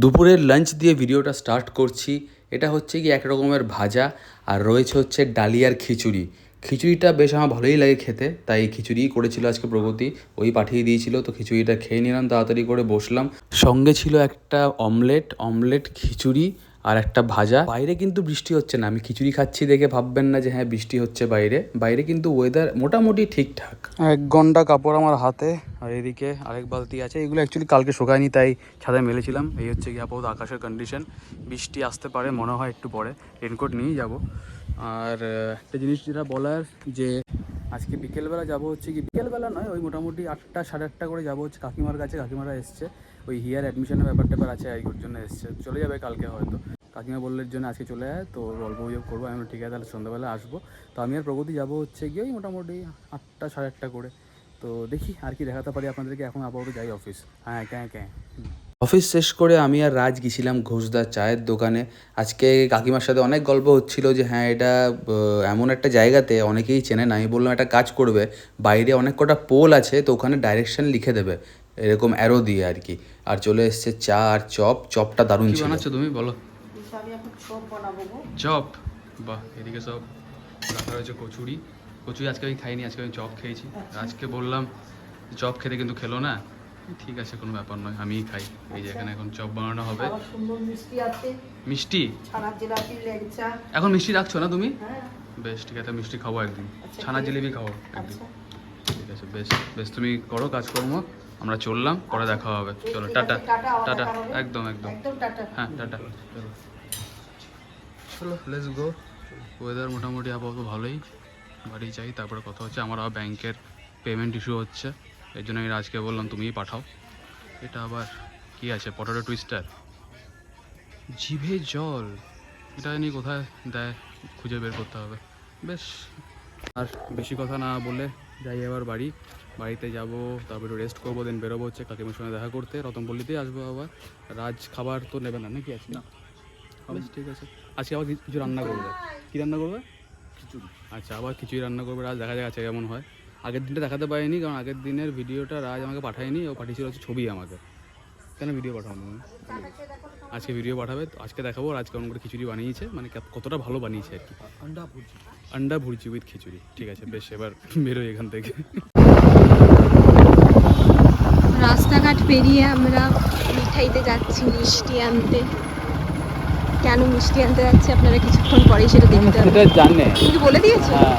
দুপুরের লাঞ্চ দিয়ে ভিডিওটা স্টার্ট করছি। এটা হচ্ছে কি এক রকমের ভাজা, আর রয়েছে হচ্ছে ডালিয়ার খিচুড়ি। খিচুড়িটা বেশ আমার ভালোই লাগে খেতে, তাই এই খিচুড়িই করেছিল আজকে প্রগতি। ওই পাঠিয়ে দিয়েছিল, তো খিচুড়িটা খেয়ে নিলাম, তাড়াতাড়ি করে বসলাম। সঙ্গে ছিল একটা অমলেট অমলেট খিচুড়ি আর একটা ভাজা। বাইরে কিন্তু বৃষ্টি হচ্ছে না। আমি খিচুড়ি খাচ্ছি দেখে ভাববেন না যে হ্যাঁ বৃষ্টি হচ্ছে বাইরে। বাইরে কিন্তু ওয়েদার মোটামুটি ঠিকঠাক। এক ঘণ্টা কাপড় আমার হাতে, আর এদিকে আরেক বালতি আছে। এগুলো অ্যাকচুয়ালি কালকে শোকায়নি, তাই ছাদে মেলেছিলাম। এই হচ্ছে কি আপাতত আকাশের কন্ডিশন বৃষ্টি আসতে পারে, মনে হয় একটু পরে। রেনকোট নিয়েই যাব। আর একটা জিনিস যেটা বলার, যে আজকে বিকেলবেলা যাব হচ্ছে কি, বিকেলবেলা নয়, ওই মোটামুটি আটটা, সাড়ে আটটা করে যাব হচ্ছে কাকিমার কাছে। কাকিমারা এসছে। ওই হিয়ার অ্যাডমিশনের ব্যাপার ট্যাপার আছে ওর জন্য এসছে। চলে যাবে কালকে হয়তো। কাকিমা বললের জন্য আজকে চলে যায় তো অল্প অভিযোগ করব। আমি ঠিক আছে তাহলে সন্ধ্যাবেলা আসব। তো আমি আর প্রগতি যাব হচ্ছে গিয়ে মোটামুটি আটটা সাড়ে আটটা করে। তো দেখি আর কি দেখাতে পারি আপনাদেরকে এখন আপাতত যাই অফিস হ্যাঁ ক্যাঁ ক্যাঁ। অফিস শেষ করে আমি আর রাজ গেছিলাম ঘোষদার চায়ের দোকানে। আজকে কাকিমার সাথে অনেক গল্প হচ্ছিল যে হ্যাঁ এটা এমন একটা জায়গাতে অনেকেই চেনে না। আমি বললাম একটা কাজ করবে বাইরে অনেক কটা পোল আছে তো ওখানে ডাইরেকশন লিখে দেবে। এরকম অ্যারো দিয়ে আর কি। আর চলে এসছে চা আর চপ চপটা দারুণ ছিল। তুমি বলো? আমি এখন সব বানাবো গো। চপ? বাহ এদিকে সব রাখা রয়েছে কচুরি। কচুরি আজকে আমি খাইনি আজকে আমি চপ খেয়েছি। আজকে বললাম চপ খেতে কিন্তু খেলো না। ঠিক আছে কোনো ব্যাপার নয় আমিই খাই। এই যে এখানে এখন চপ বানানো হবে। সুন্দর মিষ্টি আছে। মিষ্টি? ছানার জিলাপি ল্যাংচা। এখন মিষ্টি রাখছো না তুমি? হ্যাঁ। বেশ ঠিক আছে মিষ্টি খাব একদিন। আচ্ছা, ছানা জিলিপি খাব একদিন। আচ্ছা। ঠিক আছে বেশ বেশ তুমি করো কাজকর্ম আমরা চললাম পরে দেখা হবে। চলো টাটা। টাটা, একদম একদম। হ্যাঁ টাটা। চলো। চলো লেটস গো ওয়েদার মোটামুটি আপাতত ভালোই। বাড়ি যাই, তারপরে কথা হচ্ছে। আমার আবার ব্যাংকের পেমেন্ট ইস্যু হচ্ছে। এর জন্য আমি রাজকে বললাম, তুমিই পাঠাও। এটা আবার কি আছে? পটেটো টুইস্টার জিভে জল? এটা নিয়ে কোথায় দেয়? খুঁজে বের করতে হবে। বেশ। আর বেশি কথা না বলে যাই এবার বাড়ি। বাড়িতে যাব, তারপরে একটু রেস্ট করব দেন বেরোবো হচ্ছে কাকিমার সঙ্গে দেখা করতে। রতনপল্লিতেই আসব আবার। রাজ খাবার তো নেবে না, নাকি আজকে? বেশ ঠিক আছে। আজকে আবার কিছু- রান্না করবে? কী রান্না করবে? খিচুড়ি। আচ্ছা আবার খিচুড়ি রান্না করবে রাজ দেখা যাক আছে কেমন হয়। আগের দিনটা দেখাতে পারিনি কারণ আগের দিনের ভিডিওটা রাজ আমাকে পাঠায়নি ও পাঠিয়েছিল হচ্ছে ছবি আমাকে। কেন ভিডিও পাঠাও তুমি আজকে ভিডিও পাঠাবে তো আজকে দেখাবো আর আজ কেমন করে খিচুড়ি বানিয়েছে মানে কতটা ভালো বানিয়েছে আর কি। আন্ডা ভুর্জি। আন্ডা ভুর্জি উইথ খিচুড়ি। ঠিক আছে বেশ এবার বেরোই এখান থেকে। রাস্তাঘাট পেরিয়ে আমরা মিঠাইতে যাচ্ছি মিষ্টি আনতে। কেন মিষ্টি আনতে যাচ্ছি? আপনারা কিছুক্ষণ পরেই সেটা দেখতে হবে। সেটা জানে। তুমি বলে দিয়েছ। হ্যাঁ।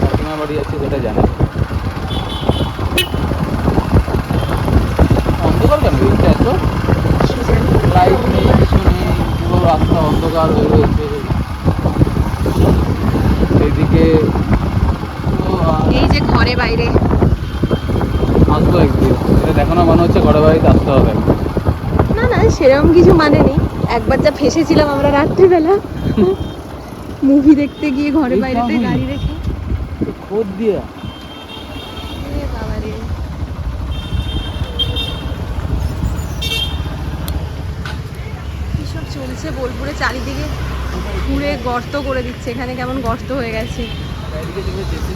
কাকিমা বাড়ি আছে সেটা জানে। অন্ধকার কেন? রয়েছে এত লাইট নেই কিছু নেই পুরো রাস্তা অন্ধকার হয়ে রয়েছে। এদিকে এই যে ঘরে বাইরে। আসব একদিন। এটা দেখো না মনে হচ্ছে ঘরে বাড়িতে আসতে হবে। না না সেরকম কিছু মানে নেই। একবার যা ফেসেছিলাম আমরা রাত্রিবেলা। মুভি দেখতে গিয়ে ঘরে বাইরেতে গাড়ি রেখে। খোদ দিয়া। চলছে বোলপুরে? চারিদিকে ঘুরে গর্ত করে দিচ্ছে। এখানে কেমন গর্ত হয়ে গেছে।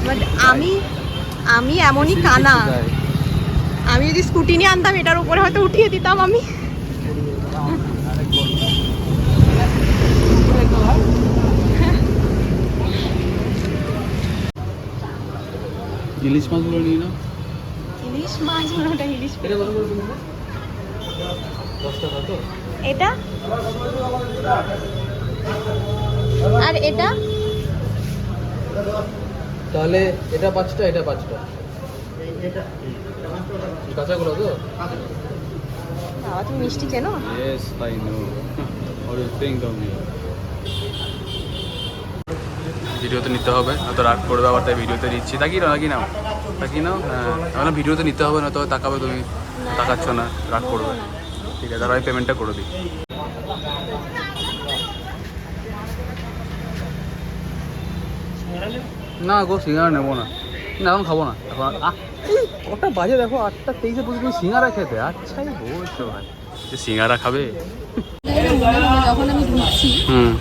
বাট আমি আমি এমনই কানা। আমি যদি স্কুটি নিয়ে আনতাম এটার উপরে হয়তো উঠিয়ে দিতাম আমি। ইলিশ মাছগুলো নিয়ে নাও। ইলিশ মাছ ওটা ইলিশ এটা কত করে টাকা তো। এটা? আর এটা? তাহলে এটা পাঁচটা এটা পাঁচটা। কাঁচাগুলো তো? বাবা তুমি মিষ্টি চেনো? Yes, I know. What do you think of ভিডিওতে নিতে হবে, নয়তো রাগ করবে আবার তাই ভিডিওতে দিচ্ছি। তাকি না তাকি নাও। তাকি নাও হ্যাঁ। আমার ভিডিওতে নিতে হবে না তো তাকাবে তুমি, তাকাচ্ছ না রাগ করবে ঠিক আছে আমি পেমেন্টটা করে দিই। না গো, সিঙ্গারা নেব না। না, এখন খাব না। এখন কটা বাজে দেখো, আটটা তেইশে পর্যন্ত সিঙ্গারা খেতে। আচ্ছাই বলছো ভাই? যে সিঙ্গারা খাবে? যখন আমি ঢুকছি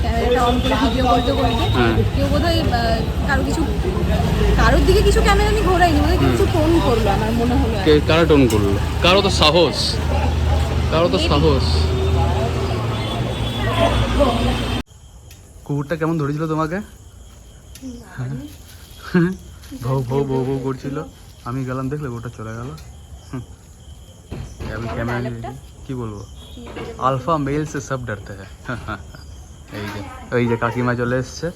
ক্যামেরাটা অন করে ভিডিও করতে করতে হ্যাঁ। কেউ বোধহয় কারও কিছু কারোর দিকে কিছু ক্যামেরা আমি ঘোরাইনি বোধহয় কিছু ফোন করল আমার মনে হলো কারা টোন করল? কারও তো সাহস। তারও তো সাহস। কুকুরটা কেমন ধরেছিল তোমাকে? ভৌ ভৌ ভৌ ভৌ করছিল। আমি গেলাম দেখলে ওটা চলে গেল। হুম। আমি ক্যামেরা দেখি। কি বলব? আলফা মেল সে সব ডরতে হ্যাঁ। এই যে ওই যে কাকিমা চলে এসছে।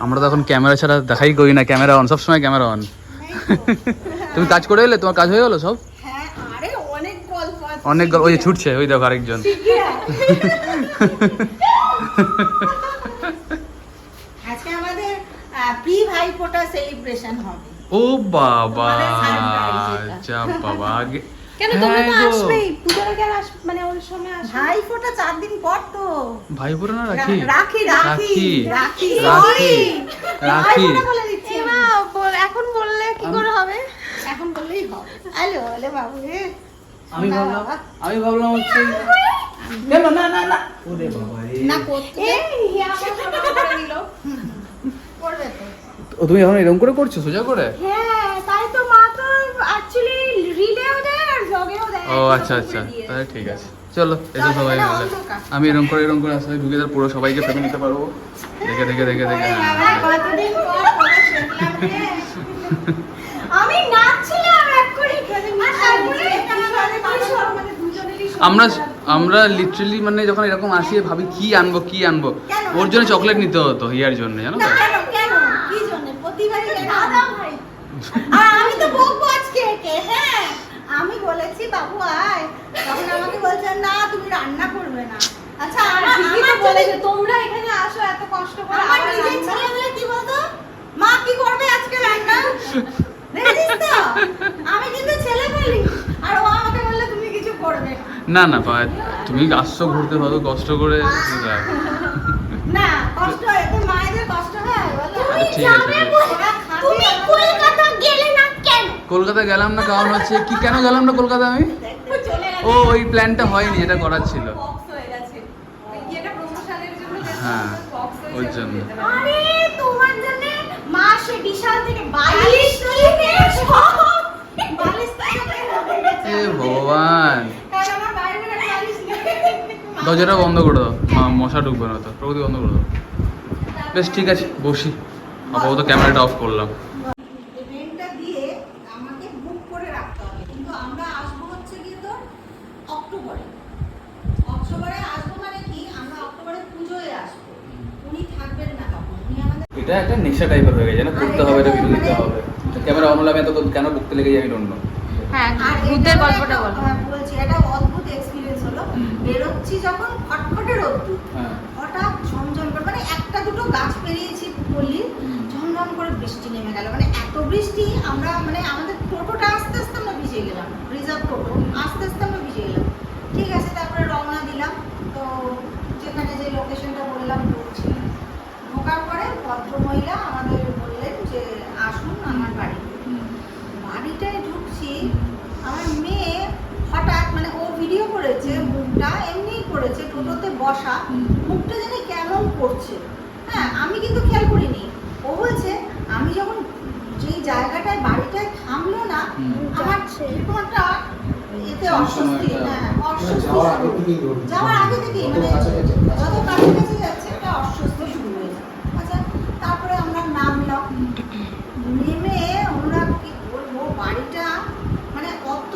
আমরা তো এখন ক্যামেরা ছাড়া দেখাই করি না ক্যামেরা অন সব সময় ক্যামেরা অন তুমি কাজ করে এলে তোমার কাজ হয়ে গেলো সব? হ্যাঁ অনেক গল্প ওই যে ছুটছে ওই দেখো আরেকজন। ও বাবা। যা বাবা আগে কেন তোমরা তো হ্যাঁ গো। আসবেই পুজোর আগে আস মানে ওই সময় আসবে ভাইফোঁটা চার দিন পর তো। ভাই না রাখি? রাখি রাখি রাখি। রাখি। রাখি। রাখি। বলে দিচ্ছি। এ মা, বল- এখন বললে কি করে হবে? এখন বললেই হবে। আলো আলে বাবু রে আমি ভাবলাম আমি ভাবলাম হচ্ছে কেন না না। না ওরে বাবা না করতে করবে তো। তুমি এখন এরকম করে করছ সোজা করে? হ্যাঁ তাই তো মা তো অ্যাকচুয়ালি রিলেও দেয় আর ব্লগেও দেয় ও আচ্ছা আচ্ছা। তাহলে ঠিক আছে। চলো এসো সবাই মিলে। আমি এরকম করে এরকম করে আসলে ঢুকে তার পুরো সবাইকে ফেলে নিতে পারব। দেখে দেখে দেখে দেখে। হ্যাঁ, আমরা। আমরা লিটারালি মানে যখন এরকম আসি ভাবি কি আনব কি আনব? ওর জন্য চকলেট নিতে হতো হিয়ার জন্য জানো তো? কেন, কেন? কি জন্যে? প্রতিবারই কেন? আর আমি তো বকবো আজকে হ্যাঁ। আমি বলেছি বাবু আয়। তখন আমাকে বলছে না তুমি রান্না করবে না। আচ্ছা আমার তো বলেছে, তোমরা এখানে আসো এত কষ্ট করে আমার নিজের ছেলেমেয়ে কি বলতো? মা কি করবে আজকে রান্না? দেখেছিস তো? আমি কিন্তু ছেলে বলি। আর ও আমাকে বললে তুমি কিছু করবে না। না পা- তুমি আসছো ঘুরতে ভালো কষ্ট করে। না কষ্ট হয় এতে মায়েদের কষ্ট হয় বলো। ঠিক আছে, তুমি কলকাতা গেলে না কলকাতা গেলাম না কারণ হচ্ছে কি কেন গেলাম না কলকাতা আমি? ও ওই প্ল্যানটা হয়নি যেটা করার ছিল। হ্যাঁ, ওর জন্য। ভগবান। দরজাটা বন্ধ করে দাও। মশা ঢুকবে না তো প্রকৃতি বন্ধ করে দাও। বেশ ঠিক আছে বসি। আপাতত ক্যামেরাটা অফ করলাম ইভেন্টটা দিয়ে আমাকে বুক করে রাখতে হবে কিন্তু আমরা আসব হচ্ছে গিয়ে তোর অক্টোবরে অক্টোবরে আসব মানে কি আমরা অক্টোবরে পুজোয় আসব উনি থাকবেন না তখন উনি আমাদের এটা একটা নেশা টাইপের হয়ে গেছে না করতে হবে এটা ভিডিও দিতে অন হলে আমি এত কেন বকতে লেগে যাই আমি অন্য হ্যাঁ ভূতের গল্পটা বলো। হ্যাঁ, বলছি এটা অদ্ভুত এক্সপিরিয়েন্স হলো। বেরোচ্ছি যখন খটখটে রোদ্দুর। হ্যাঁ। হঠাৎ ঝমঝম করে মানে একটা দুটো গাছ পেরিয়েছি পল্লীর ঝমঝম করে বৃষ্টি নেমে গেল। মানে এত বৃষ্টি আমরা মানে আমাদের টোটোটা আস্তে আস্তে আমরা ভিজে গেলাম রিজার্ভ টোটো আস্তে আস্তে আমরা ভিজে গেলাম। ঠিক আছে তারপরে রওনা দিলাম। তো যেখানে যে লোকেশনটা বললাম ঢুকছি ঢোকার পরে ভদ্রমহিলা বললেন যে আসুন আমার বাড়ি বাড়িটায় ঢুকছি আমার মেয়ে হঠাৎ মানে ও ভিডিও করেছে মুখটা এমনিই করেছে টোটোতে বসা মুখটা যেন কেমন করছে। হ্যাঁ আমি কিন্তু খেয়াল করিনি। ও বলছে আমি যখন যেই জায়গাটায় বাড়িটায় থামলো না আমার এরকম একটা এতে অস্বস্তি হ্যাঁ অস্বস্তি যাওয়ার আগে থেকেই থেকেই যত মানে কাছাকাছি যাচ্ছে। যত কাছাকাছি যাচ্ছে একটা অস্বস্তি শুরু হয়ে যায় আচ্ছা তারপরে আমরা নামলাম। নেমে আমরা কি বলব বাড়িটা মানে অত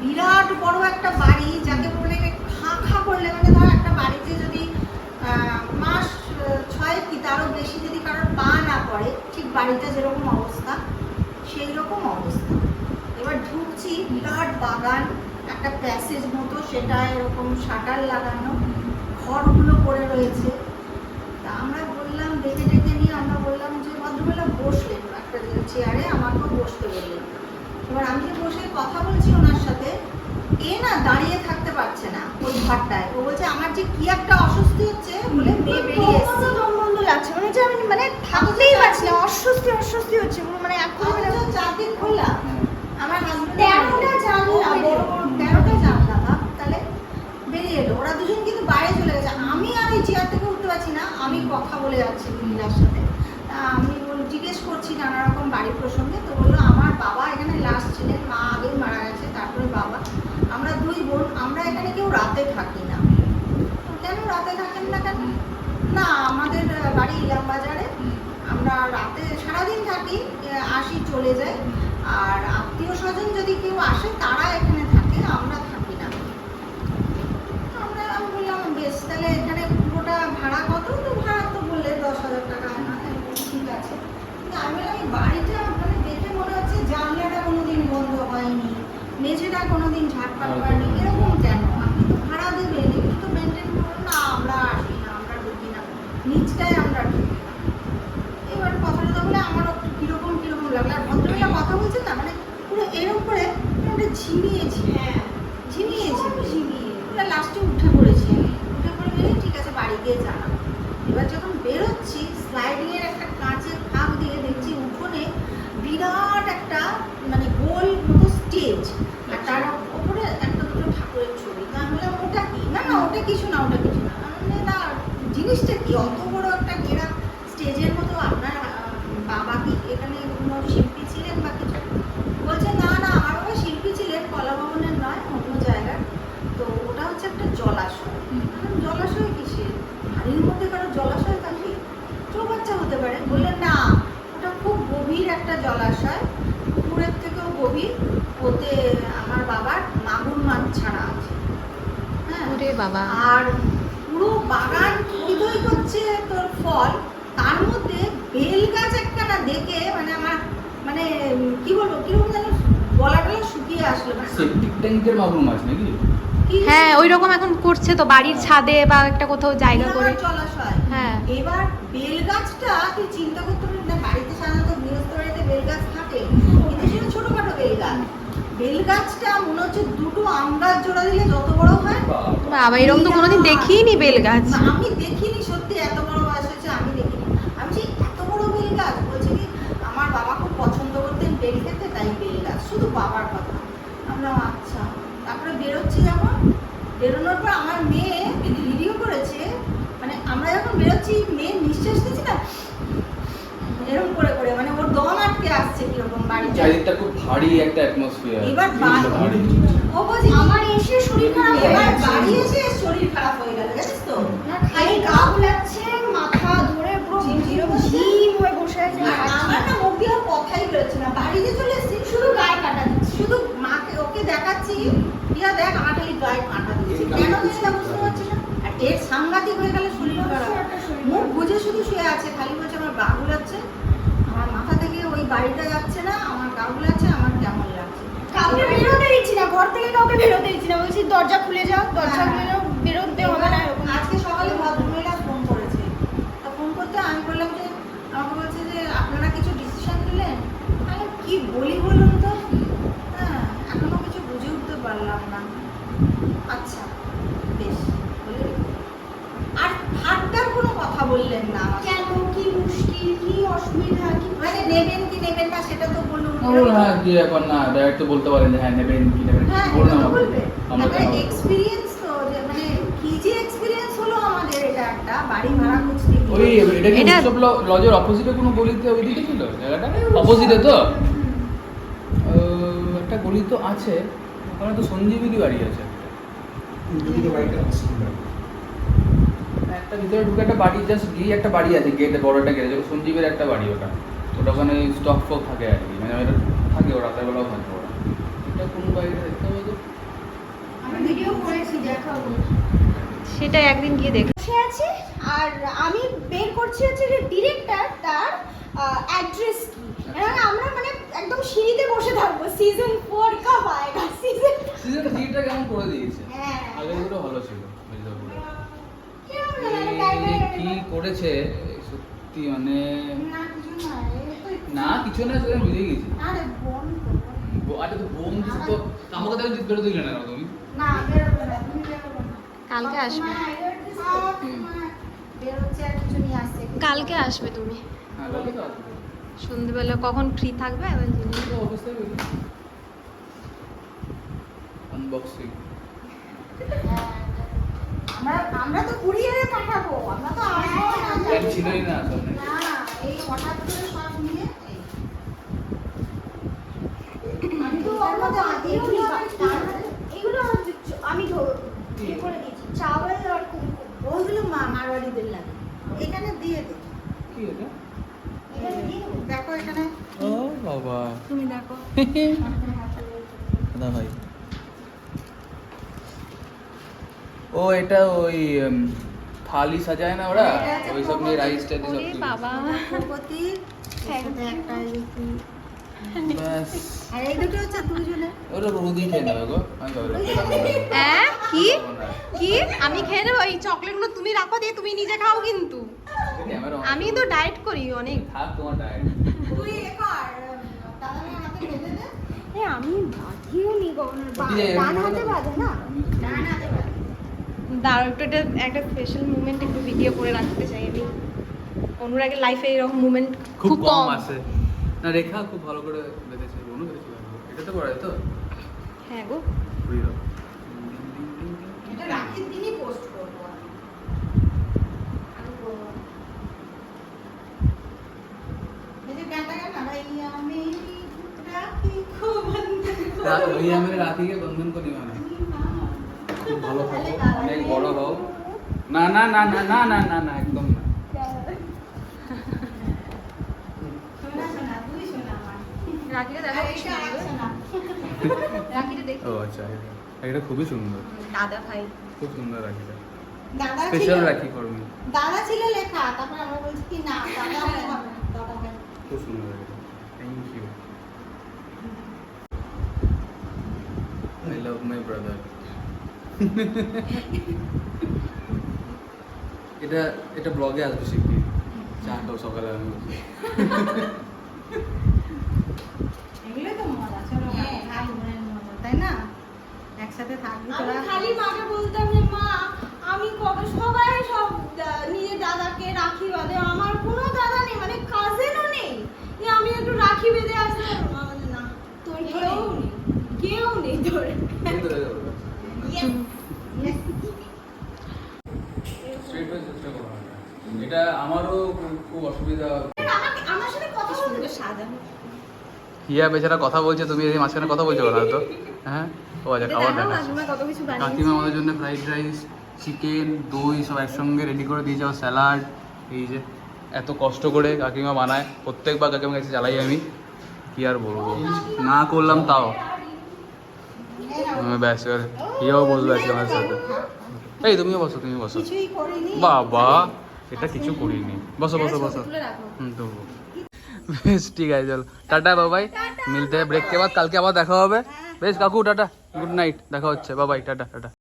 বিরাট বড় একটা বাড়ি যাকে বলে খা খা করলে মানে ধর একটা বাড়িতে যদি আহ, মাস আহ, ছয় কি তারও বেশি যদি কারোর পা না পড়ে ঠিক বাড়িটা যেরকম অবস্থা সেই রকম অবস্থা এবার ঢুকছি বিরাট বাগান একটা প্যাসেজ মতো সেটা এরকম শাটার লাগানো ঘরগুলো পড়ে রয়েছে। তা আমরা বললাম ডেকে ডেকে নিয়ে আমরা বললাম যে ভদ্রবেলা বসলেন একটা চেয়ারে আমাকেও বসতে বললেন। এবার আমি যে বসে কথা বলছি ওনার সাথে। এ না দাঁড়িয়ে থাকতে পারছে না ওই ঘরটায়। ও বলছে আমার যে কি একটা অস্বস্তি হচ্ছে বলে মেয়ে বেরিয়ে এসছে। বন্ধ লাগছে মানে আমি মানে থাকতেই পারছি না। অস্বস্তি অস্বস্তি হচ্ছে। মানে এখন আমি চার দিন খোলা। আমার হাজবেন্ড তেরোটা জানলা বড় বড় ওরা দুজন কিন্তু বাইরে চলে গেছে। আমি আর এই চেয়ার থেকে উঠতে পারছি না, আমি কথা বলে যাচ্ছি মহিলার সাথে। তা আমি বল জিজ্ঞেস করছি নানা রকম বাড়ির প্রসঙ্গে, তো বলল, আমার বাবা এখানে লাস্ট ছিলেন, মা আগেই মারা গেছে, তারপরে বাবা। আমরা দুই বোন, আমরা এখানে কেউ রাতে থাকি না। কেন রাতে থাকেন না কেন? না, আমাদের বাড়ি ইলাম বাজারে। আমরা রাতে সারাদিন থাকি আসি, চলে যাই। আর আত্মীয় স্বজন যদি কেউ আসে, তারা এখানে থাকে, আমরা আমি বললাম বেশ তাহলে এখানে পুরোটা ভাড়া কত? তো ভাড়া তো বললে দশ হাজার টাকা আমি বললাম, ঠিক আছে। কিন্তু আমি বললাম বাড়িটা মানে দেখে মনে হচ্ছে জানলাটা কোনোদিন বন্ধ হয়নি মেঝেটা কোনোদিন ঝাড়পাট করেনি এরকম কেন? আপনি তো ভাড়া দেবেন একটু তো মেনটেন করুন না আমরা আসি না আমরা ঢুকি না নিচটায় আমরা ঢুকি না। এবার কথাটা তো বলে আমার একটু কীরকম কীরকম লাগল। আর ভদ্রমহিলা কথা বলছে না মানে পুরো এরকম করে আমরা ঝিমিয়েছি হ্যাঁ ঝিমিয়েছি ঝিমিয়ে পুরো লাস্টে উঠে পড়েছি আমি উঠে পড়ে গেলে ঠিক আছে বাড়ি গিয়ে জানাব এবার যখন বেরোচ্ছি স্লাইডিং এর একটা কাঁচের ফাঁক দিয়ে দেখছি উঠোনে বিরাট একটা মানে গোল মতো স্টেজ আর তার উপরে একটা দুটো ঠাকুরের ছবি তা আমি বললাম ওটা কি না না ওটা কিছু না ওটা কিছু না আমি বললাম, না কি অত বড় একটা ঘেরা স্টেজের মতো আপনার বাবা কি এখানে কোনো শিল্পী ছিলেন বা কিছু? বলছে না না আমার বাবা শিল্পী ছিলেন কলা ভবনের নয় অন্য জায়গার। তো ওটা হচ্ছে একটা জলাশয়। জলাশয় কিসের? বাড়ির মধ্যে কারও জলাশয় থাকে? বাচ্চা হতে পারে। বললেন না ওটা খুব গভীর একটা জলাশয়। পুকুরের থেকেও গভীর। ওতে আমার বাবার মাগুর মাছ ছাড়া আছে। হ্যাঁ? বাবা। আর পুরো বাগান থই করছে তোর ফল। তার মধ্যে বেল গাছ একখানা দেখে মানে আমার মানে কি বলব কীরকম যেন গলা টলা শুকিয়ে আসলো। মানে সেপটিক ট্যাঙ্কের মাগুর মাছ নাকি? কি- হ্যাঁ ওই রকম এখন করছে তো বাড়ির ছাদে বা একটা কোথাও জায়গা করে। জলাশয়। হ্যাঁ। এবার বেল গাছটা তুই চিন্তা করতে পারিস না বাড়িতে সাধারণত গৃহস্থ বাড়িতে বেল গাছ থাকে কিন্তু সেটা ছোটখাটো বেল গাছ বেল গাছটা মনে হচ্ছে দুটো আম গাছ জোড়া দিলে যত বড় হয়। বাবা এরকম তো কোনোদিন দেখিনি বেল গাছ আমি দেখিনি সত্যি এত বড় বয়স হয়েছে আমি দেখিনি। আমি এত বড় বেল গাছ বলছে কি আমার বাবা খুব পছন্দ করতেন বেল খেতে তাই বেল গাছ শুধু বাবার কথা। আমরা আচ্ছা তারপরে বেরোচ্ছি যখন। বেরোনোর পর আমার মেয়ে ভিডিও করেছে মানে আমরা যখন বেরোচ্ছি মেয়ে নিঃশ্বাস না এরকম করে করে মানে ওর দম আটকে আসছে কীরকম বাড়িতে চারিদিকটা খুব ভারী একটা অ্যাটমসফিয়ার এবার আমার এসে শরীর খারাপ হয়ে এবার বাড়ি এসে শরীর খারাপ হয়ে গেল জানিস তো? খালি গা গুলাচ্ছে মাথা ধরে পুরো। ঝিম হয়ে বসে আছে। আমার না মুখ দিয়ে কথাই বেরোচ্ছে না। বাড়িতে চলে এসেছি শুধু গায়ে কাটা দিচ্ছে। শুধু মাকে ওকে দেখাচ্ছি। ইয়া দেখ আমার খালি গায়ে কাঁটা দিয়েছে এই কেন কাঁটা না বুঝতে পারছি না? আর এর সাংঘাতিক হয়ে গেলে শরীর খারাপ। মুখ বুঝে শুধু শুয়ে আছে খালি বলছে আমার গা গুলাচ্ছে ওই বাড়িটা যাচ্ছে না আমার গা গুলাচ্ছে আমার কেমন লাগছে? কাউকে বেরোতে দিচ্ছি না ঘর থেকে কাউকে বেরোতে দিচ্ছি না বলছি দরজা খুলে যাও দরজা হ্যাঁ। খুলে যাও বেরোতে হবে না এরকম। আজকে সকালে ভদ্রমহিলা ফোন করেছে। তা ফোন করতে আমি বললাম যে আমাকে বলছে যে আপনারা কিছু ডিসিশন নিলেন? আমি কি বলি বলুন তো? হ্যাঁ এখনও কিছু বুঝে উঠতে পারলাম না। আচ্ছা বেশ আর ঠাট্টার কোনো কথা বললেন না কি অসুবিধা কি মানে নেবেন কি নেবেন না সেটা তো বলুন। হ্যাঁ কি ব্যাপার? না ডাইরেক্ট তো বলতে পারেন যে হ্যাঁ নেবেন কি নেবেন হ্যাঁ বলুন আমরা এক্সপিরিয়েন্স তো মানে কি যে এক্সপিরিয়েন্স হলো আমাদের এটা একটা বাড়ি ভাড়া ওই এটা কি উৎসব লজের অপোজিটে কোনো গলিতে ওইদিকে ছিল? জায়গাটা? অপোজিটে তো? একটা গলি তো আছে ওখানে তো সঞ্জীবিনী বাড়ি আছে। একটা ভিতরে ঢুকে একটা বাড়ি জাস্ট গিয়ে একটা বাড়ি আছে গেটে বড় একটা গেটে সঞ্জীবের একটা বাড়ি ওটা। ওটা ওখানে স্টক ফক থাকে আর কি মানে ওটা থাকে ওরা রাতের বেলাও থাকে ওরা এটা কোন বাড়িটা দেখতে হবে তো? সেটা একদিন গিয়ে দেখ। আছে আর আমি বের করছি হচ্ছে যে ডিরেক্টর তার অ্যাড্রেস কি। এবং আমরা মানে একদম সিঁড়িতে বসে থাকব। সিজন ফোর কাব আয়েগা সিজন সিজন থ্রিটা কেমন করে দিয়েছে? হ্যাঁ। আগে দুটো ভালো ছিল। কি করেছে? সত্যি মানে না কিছু না সেটা বুঝে গেছি। আরে তো ব- আরে তো বোম দিছে তো আমাকে তাহলে জিত করে দিলে না তুমি কালকে আসবে। কালকে আসবে তুমি। হ্যাঁ সন্ধ্যেবেলা কখন ফ্রি থাকবে? আনবক্সিং আমরা আমরা তো কুরিয়ারে পাঠাবো আমরা তো আসব না ছিলই না আসলে। না এই হঠাৎ করে সব নিয়ে আমি তো তার মধ্যে এগুলো আমি ধরো চাवল আর কুমকুম ওগুলো মা মারবাড়িদের লাগে। এখানে দিয়ে দে। কি এটা? দেখো এখানে। ও বাবা। তুমি দেখো। না ভাই। ও এটা ওই থালি সাজায় না ওরা? ওই সব নিয়ে রাইস টাইস সব বাবা। ভূপতি হ্যাঁ? আমি খেয়ে নেব। চকলেট তুমি রাখো দিয়ে তুমি নিজে খাও কিন্তু। আমি তো ডায়েট করি অনেক। আমি বাঁধিও নি ডান হাতে না? দাঁড়াও একটু এটা একটা স্পেশাল মুমেন্ট একটু ভিডিও করে রাখতে চাই আমি। অনুরাগের লাইফে এরকম মুমেন্ট খুব কম আছে। না রেখা খুব ভালো করে বেঁধেছে অনু বেঁধেছে এটা তো পড়ে তো? হ্যাঁ গো। এটা রাখির দিনই পোস্ট করব আমি। করব। গান রাখি খুব রা- ওই বন্ধন করি মানে। খুব ভালো থাকো। অনেক বড় হও। না না না না না না না না একদম না। দেখি ও আচ্ছা এটা খুবই সুন্দর। দাদা ভাই। খুব সুন্দর রাখিটা। দাদা ছিল স্পেশাল রাখি কর্মী দাদা ছিল লেখা তারপর আমরা বলছি কি না দাদা হলে হবে না, দাদা ভাই খুব সুন্দর রাখিটা। Thank you I love my brother এটা এটা ব্লগে আসবে শিখবি চা সকালে আমি। হ্যাঁ ভাই বোনের মজা তাই না? একসাথে থাকবি তোরা। খালি মাকে বলতাম যে মা আমি কবে সবাই সব নিজের দাদাকে রাখি বাঁধে আমার কোনো দাদা নেই মানে কাজিনও নেই। যে আমি একটু রাখি বেঁধে না তোর কেউ নেই কেউ নেই তোর এই তো এই তো। Yes, yes. Straight away চেষ্টা করো না। এটা আমারও খুব- খুব অসুবিধা আমাকে আমার সাথে কথা বলতে সাজানো হিয়া বেচারা কথা বলছে তুমি এই মাঝখানে কথা বলছো না তো হ্যাঁ? ও আচ্ছা খাবার দেখা কাকিমা আমাদের জন্য ফ্রাইড রাইস চিকেন দই সব একসঙ্গে রেডি করে দিয়ে যাও স্যালাড এই যে এত কষ্ট করে কাকিমা বানায়। প্রত্যেকবার কাকিমা কাছে চালাই আমি। কি আর বলব? না করলাম তাও। ব্যাস এবার হিয়াও বসবে আজকে আমার সাথে। এই তুমিও বসো তুমি বসো। বাবা এটা কিছু করিনি। বসো বসো বসো। হুম তো বেশ ঠিক আছে চলো টাটা বাবাই মিলতে ব্রেক কে বাদ কালকে আবার দেখা হবে বেশ কাকু টাটা গুড নাইট দেখা হচ্ছে বাবাই টাটা টাটা